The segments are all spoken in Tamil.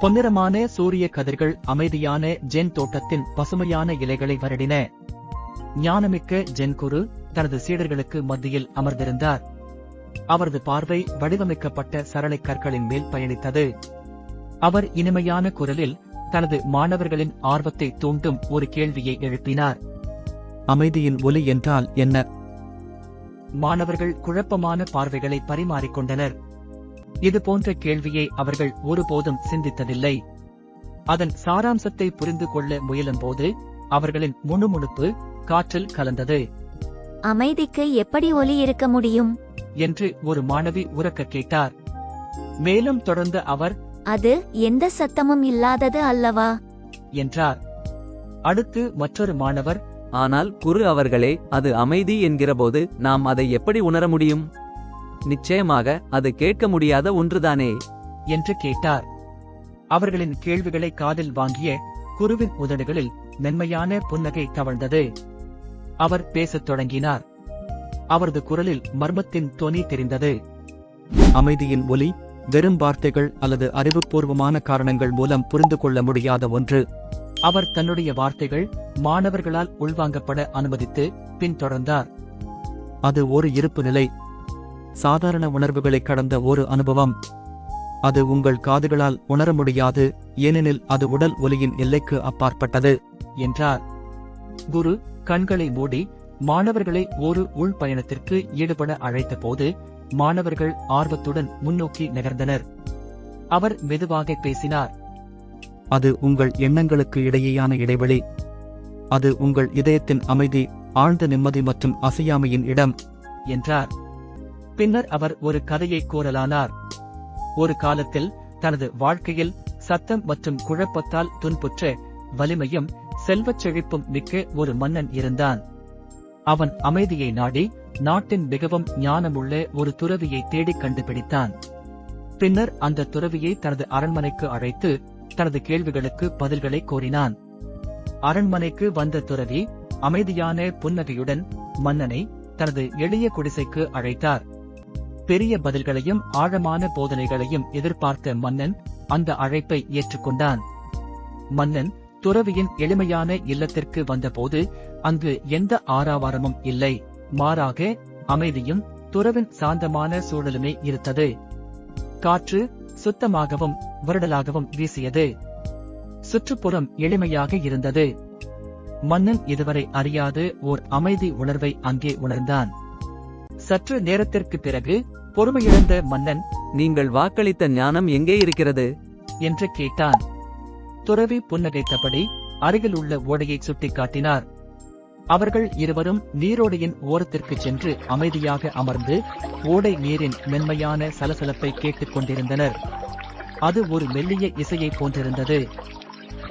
பொன்னிறமான சூரிய கதிர்கள் அமைதியான ஜென் தோட்டத்தின் பசுமையான இலைகளை வருடின. ஞானமிக்க ஜென் குரு தனது சீடர்களுக்கு மத்தியில் அமர்ந்திருந்தார். அவரது பார்வை வடிவமைக்கப்பட்ட சரளை கற்களின் மேல் பயணித்தது. அவர் இனிமையான குரலில் தனது மாணவர்களின் ஆர்வத்தை தூண்டும் ஒரு கேள்வியை எழுப்பினார். அமைதியின் ஒலி என்றால் என்ன? மாணவர்கள் குழப்பமான பார்வைகளை பரிமாறிக்கொண்டனர். இது போன்ற கேள்வியை அவர்கள் ஒருபோதும் சிந்தித்ததில்லை. அதன் சாராம்சத்தை புரிந்து கொள்ள முயலும்போது அவர்களின் முணுமுணுப்பு காற்றில் கலந்தது. அமைதிக்கு எப்படி ஒலி இருக்க முடியும்? என்று ஒரு மாணவி உரக்க கேட்டார். மேலும் தொடர்ந்த அவர் அது எந்த சத்தமும் இல்லாதது அல்லவா? என்றார். அடுத்து மற்றொரு மாணவர் ஆனால் குரு அவர்களே அது அமைதி என்கிறபோது நாம் அதை எப்படி உணர முடியும்? நிச்சயமாக அது கேட்க முடியாத ஒன்றுதானே? என்று கேட்டார். அவர்களின் கேள்விகளை காதில் வாங்கிய குருவின் உதடுகளில் மென்மையான புன்னகை தவழ்ந்தது அவர் பேசத் தொடங்கினார். அவரது குரலில் மர்மத்தின் தொனி தெரிந்தது. அமைதியின் ஒலி வெறும் வார்த்தைகள் அல்லது அறிவுபூர்வமான காரணங்கள் மூலம் புரிந்து கொள்ள முடியாத ஒன்று. அவர் தன்னுடைய வார்த்தைகள் மாணவர்களால் உள்வாங்கப்பட அனுமதித்து பின்தொடர்ந்தார். அது ஒரு இருப்பு நிலை சாதாரண உணர்வுகளை கடந்த ஒரு அனுபவம். அது உங்கள் காதுகளால் உணர முடியாது ஏனெனில் அது உடல் ஒலியின் எல்லைக்கு அப்பாற்பட்டது என்றார். குரு கண்களை மூடி மாணவர்களை ஒரு உள் பயணத்திற்கு ஈடுபட அழைத்தபோது மாணவர்கள் ஆர்வத்துடன் முன்னோக்கி நகர்ந்தனர். அவர் மெதுவாக பேசினார். அது உங்கள் எண்ணங்களுக்கு இடையேயான இடைவெளி. அது உங்கள் இதயத்தின் அமைதி ஆழ்ந்த நிம்மதி மற்றும் அசையாமையின் இடம் என்றார். பின்னர் அவர் ஒரு கதையை கூறலானார். ஒரு காலத்தில் தனது வாழ்க்கையில் சத்தம் மற்றும் குழப்பத்தால் துன்புற்ற வலிமையும் செல்வச் செழிப்பும் மிக்க ஒரு மன்னன் இருந்தான். அவன் அமைதியை நாடி நாட்டின் மிகவும் ஞானமுள்ள ஒரு துறவியை தேடிக் கண்டுபிடித்தான். பின்னர் அந்த துறவியை தனது அரண்மனைக்கு அழைத்து தனது கேள்விகளுக்கு பதில்களை கோரினான் அரண்மனைக்கு வந்த துறவி அமைதியான புன்னகையுடன் மன்னனை தனது எளிய குடிசைக்கு அழைத்தார். பெரிய பதில்களையும் ஆழமான போதனைகளையும் எதிர்பார்த்த மன்னன் அந்த அழைப்பை ஏற்றுக்கொண்டான். மன்னன் துறவியின் எளிமையான இல்லத்திற்கு வந்தபோது அங்கு எந்த ஆராவாரமும் இல்லை. மாறாக அமைதியும் துறவின் சாந்தமான சூழலுமே இருந்தது. காற்று சுத்தமாகவும் வருடலாகவும் வீசியது. சுற்றுப்புறம் எளிமையாக இருந்தது. மன்னன் இதுவரை அறியாது ஓர் அமைதி உணர்வை அங்கே உணர்ந்தான். சற்று நேரத்திற்கு பிறகு பொறுமையிழந்த மன்னன் நீங்கள் வாக்களித்த ஞானம் எங்கே இருக்கிறது? என்று கேட்டான். துறவி புன்னகைத்தபடி அருகில் உள்ள ஓடையை சுட்டிக்காட்டினார். அவர்கள் இருவரும் நீரோடையின் ஓரத்திற்கு சென்று அமைதியாக அமர்ந்து ஓடை நீரின் மென்மையான சலசலப்பை கேட்டுக் கொண்டிருந்தனர். அது ஒரு மெல்லிய இசையைப் போன்றிருந்தது.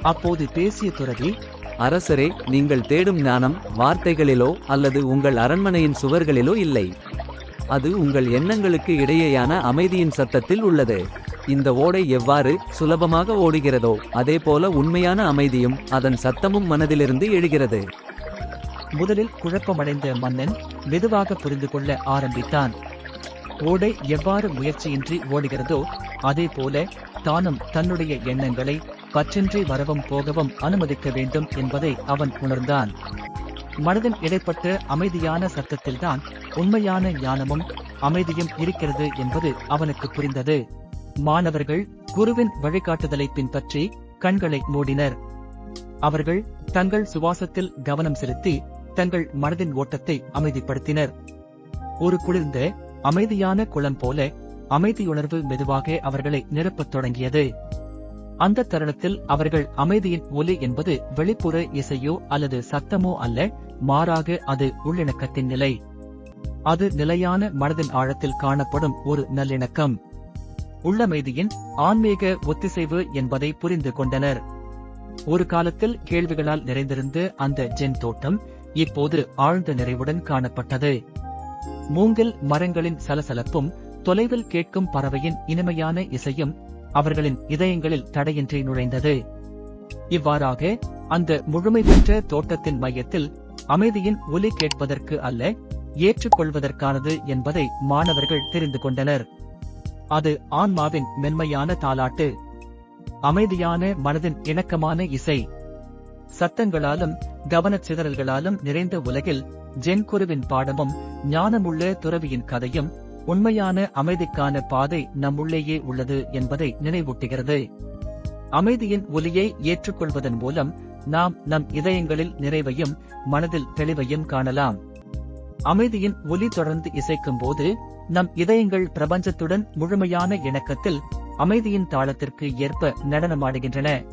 அப்போது பேசிய துறவி அரசரே நீங்கள் தேடும் ஞானம் வார்த்தைகளிலோ அல்லது உங்கள் அரண்மனையின் சுவர்களிலோ இல்லை. அது உங்கள் எண்ணங்களுக்கு இடையேயான அமைதியின் சத்தத்தில் உள்ளது. இந்த ஓடை எவ்வாறு சுலபமாக ஓடுகிறதோ அதேபோல உண்மையான அமைதியும் அதன் சத்தமும் மனதிலிருந்து எழுகிறது. முதலில் குழப்பமடைந்த மன்னன் மெதுவாக புரிந்து கொள்ள ஆரம்பித்தான். ஓடை எவ்வாறு முயற்சியின்றி ஓடுகிறதோ அதே போல தானும் தன்னுடைய எண்ணங்களை பற்றின்றி வரவும் போகவும் அனுமதிக்க வேண்டும் என்பதை அவன் உணர்ந்தான். மனதின் இடைப்பட்ட அமைதியான சத்தத்தில்தான் உண்மையான ஞானமும் அமைதியும் இருக்கிறது என்பது அவனுக்கு புரிந்தது. மாணவர்கள் குருவின் வழிகாட்டுதலை பின்பற்றி கண்களை மூடினர். அவர்கள் தங்கள் சுவாசத்தில் கவனம் செலுத்தி தங்கள் மனதின் ஓட்டத்தை அமைதிப்படுத்தினர். ஒரு குளிர்ந்த அமைதியான குளம் போல அமைதியுணர்வு மெதுவாக அவர்களை நிரப்பத் தொடங்கியது. அந்த தருணத்தில் அவர்கள் அமைதியின் ஒலி என்பது வெளிப்புற இசையோ அல்லது சத்தமோ அல்ல மாறாக அது உள்ளிணக்கத்தின் நிலை. அது நிலையான மனதின் ஆழத்தில் காணப்படும் ஒரு நல்லிணக்கம். உள்ளமைதியின் ஆன்மீக ஒத்திசைவு என்பதை புரிந்து கொண்டனர். ஒரு காலத்தில் கேள்விகளால் நிறைந்திருந்த அந்த ஜென் தோட்டம் இப்போது ஆழ்ந்த நிறைவுடன் காணப்பட்டது. மூங்கில் மரங்களின் சலசலப்பும் தொலைவில் கேட்கும் பறவையின் இனிமையான இசையும் அவர்களின் இதயங்களில் தடையின்றி நுழைந்தது. இவ்வாறாக அந்த முழுமை பெற்ற தோட்டத்தின் மையத்தில் அமைதியின் ஒலி கேட்பதற்கு அல்ல ஏற்றுக்கொள்வதற்கானது என்பதை மாணவர்கள் தெரிந்து கொண்டனர். அது ஆன்மாவின் மென்மையான தாலாட்டு அமைதியான மனதின் இணக்கமான இசை. சத்தங்களாலும் கவனச்சிதறல்களாலும் நிறைந்த உலகில் ஜென்குருவின் பாடமும் ஞானமுள்ள துறவியின் கதையும் உண்மையான அமைதிக்கான பாதை நம்முள்ளேயே உள்ளது என்பதை நினைவூட்டுகிறது. அமைதியின் ஒலியை ஏற்றுக்கொள்வதன் மூலம் நாம் நம் இதயங்களில் நிறைவையும் மனதில் தெளிவையும் காணலாம். அமைதியின் ஒலி தொடர்ந்து இசைக்கும் போது நம் இதயங்கள் பிரபஞ்சத்துடன் முழுமையான இணக்கத்தில் அமைதியின் தாளத்திற்கு ஏற்ப நடனமாடுகின்றன.